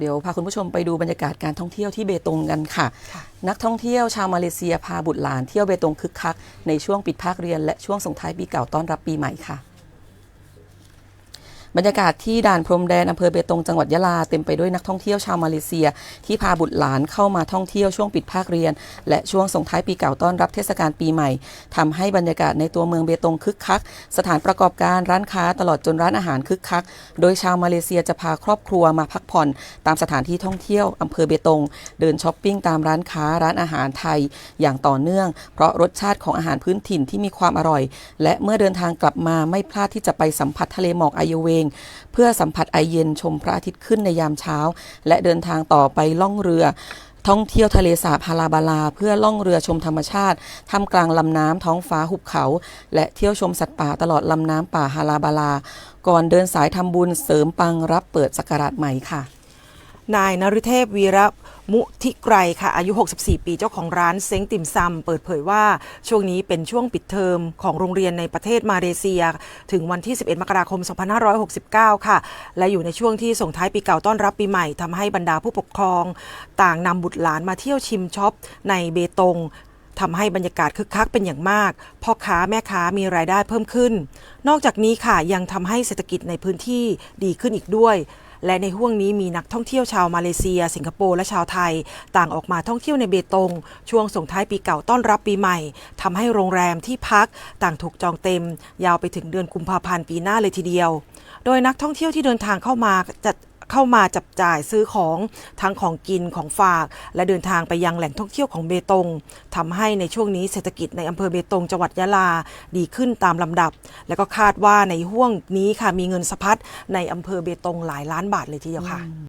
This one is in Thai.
เดี๋ยวพาคุณผู้ชมไปดูบรรยากาศการท่องเที่ยวที่เบตงกันค่ะค่ะ นักท่องเที่ยวชาวมาเลเซียพาบุตรหลานเที่ยวเบตงคึกคักในช่วงปิดภาคเรียนและช่วงส่งท้ายปีเก่าต้อนรับปีใหม่ค่ะ บรรยากาศที่ด่านพรมแดนอำเภอเบตงจังหวัดยะลาเต็มไปด้วยนักท่องเที่ยวชาวมาเลเซีย ที่พาบุตรหลานเข้ามาท่องเที่ยวช่วงปิดภาคเรียน และช่วงส่งท้ายปีเก่าต้อนรับเทศกาลปีใหม่ทำให้บรรยากาศในตัวเมืองเบตงคึกคัก สถานประกอบการร้านค้าตลอดจนร้านอาหารคึกคัก โดยชาวมาเลเซียจะพาครอบครัวมาพักผ่อน ตามสถานที่ท่องเที่ยวอำเภอเบตง เดินช้อปปิ้งตามร้านค้าร้านอาหารไทย อย่างต่อเนื่อง เพราะรสชาติของอาหารพื้นถิ่นที่มีความอร่อย และเมื่อเดินทางกลับมาไม่พลาดที่จะไปสัมผัสทะเลหมอกไอเยเวเพื่อสัมผัสไอเย็นชมพระอาทิตย์ขึ้นในยามเช้า และเดินทางต่อไปล่องเรือท่องเที่ยวทะเลสาบฮาราบาลา เพื่อล่องเรือชมธรรมชาติท่ามกลางลำน้ำท้องฟ้าหุบเขา และเที่ยวชมสัตว์ป่าตลอดลำน้ำป่าฮาราบาลา ก่อนเดินสายทำบุญเสริมปังรับเปิดสกราระใหม่ค่ะ นายนฤเทพวีระมุทิไกรค่ะ อายุ 64 ปีเจ้าของร้านเซ้งติ่มซำเปิดเผยว่าช่วงนี้เป็นช่วงปิดเทอมของโรงเรียนในประเทศมาเลเซีย ถึงวันที่ 11 มกราคม 2569 ค่ะ และอยู่ในช่วงที่ส่งท้ายปีเก่าต้อนรับปีใหม่ทำให้บรรดาผู้ปกครอง ต่างนำบุตรหลานมาเที่ยวชิมช็อป ในเบตงทำให้บรรยากาศคึกคักเป็นอย่างมาก พ่อค้าแม่ค้ามีรายได้เพิ่มขึ้น นอกจากนี้ค่ะยังทำให้เศรษฐกิจในพื้นที่ดีขึ้นอีกด้วย และในห่วงนี้มีนักท่องเที่ยวชาวมาเลเซีย สิงคโปร์และชาวไทย ต่างออกมาท่องเที่ยวในเบตง ช่วงส่งท้ายปีเก่าต้อนรับปีใหม่ทำให้โรงแรมที่พักต่างถูกจองเต็ม ยาวไปถึงเดือนกุมภาพันธ์ปีหน้าเลยทีเดียว โดยนักท่องเที่ยวที่เดินทางเข้ามาจะ เข้ามาจับจ่ายซื้อของทั้งของกินของฝาก และเดินทางไปยังแหล่งท่องเที่ยวของเบตงทำให้ในช่วงนี้เศรษฐกิจในอำเภอเบตงจังหวัดยะลาดีขึ้นตามลำดับ และก็คาดว่าในห่วงนี้ค่ะมีเงินสะพัดในอำเภอเบตงหลายล้านบาทเลยทีเดียวค่ะ